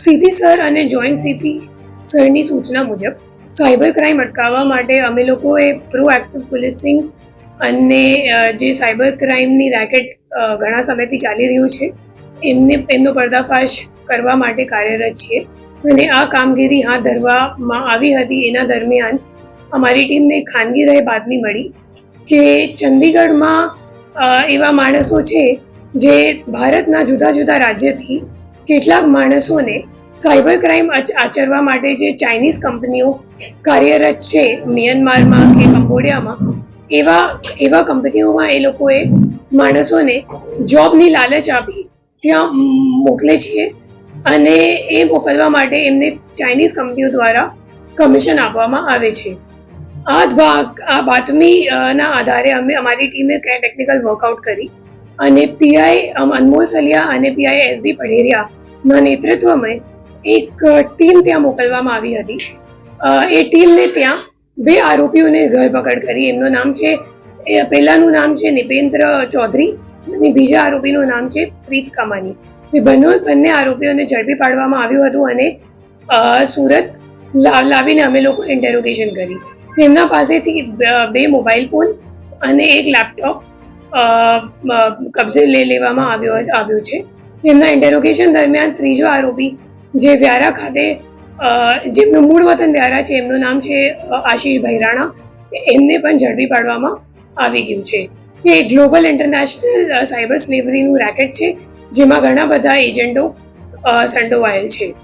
CP sir અને joint CP સરની સૂચના મુજબ, સાયબર ક્રાઇમ અટકાવવા માટે અમે લોકોએ પ્રોએક્ટિવ પોલીસિંગ અને જે સાયબર ક્રાઇમની રેકેટ ઘણા સમયથી ચાલી રહ્યું છે, એમને, એમનો પર્દાફાશ કરવા માટે કાર્યરત છીએ. અને આ કામગીરી હાથ ધરવામાં આવી હતી. એના દરમિયાન અમારી ટીમને ખાનગી રહે બાતમી મળી કે ચંદીગઢમાં એવા માણસો છે જે ભારતના જુદા જુદા રાજ્યથી કેટલાક માણસોને સાયબર ક્રાઇમ આચરવા માટે જે ચાઇનીઝ કંપનીઓ કાર્યરત છે, મ્યાનમારમાં કે કંબોડિયામાં, એવા એવા કંપનીઓમાં એ લોકોએ માણસોને જોબની લાલચ આપી. ત્યાં મોકલે છે અને એ મોકલવા માટે એમને ચાઇનીઝ કંપનીઓ દ્વારા કમિશન આપવામાં આવે છે. આ ભાગ, આ બાતમીના આધારે અમે અમારી ટીમે ટેકનિકલ વર્કઆઉટ કરી. અને પીઆઈ અનમોલ સલિયા અને પીઆઈ એસબી પઢેરિયાના નેતૃત્વમાં એક ટીમ ત્યાં મોકલવામાં આવી હતી. એ ટીમને ત્યાં બે આરોપીઓને ધરપકડ કરી. એમનું નામ છે પહેલાનું નામ છે નિપેન્દ્ર ચૌધરી અને બીજા આરોપીનું નામ છે પ્રીત કામાની. એ બંને બંને આરોપીઓને ઝડપી પાડવામાં આવ્યું હતું અને સુરત લાવીને અમે લોકો ઇન્ટેરોગેશન કરી. એમના પાસેથી બે મોબાઈલ ફોન અને એક લેપટોપ કબજે લઈ લેવામાં આવ્યો આવ્યો છે. એમના ઇન્ટેરોગેશન દરમિયાન ત્રીજો આરોપી જે વ્યારા ખાતે જેમનું મૂળ વતન વ્યારા છે એમનું નામ છે અ, આશીષ ભૈરાણા એમને પણ ઝડપી પાડવામાં આવી ગયું છે. એ ગ્લોબલ ઇન્ટરનેશનલ સાયબર સ્લેવરીનું રેકેટ છે જેમાં ઘણા બધા એજન્ટો સંડોવાયેલ છે.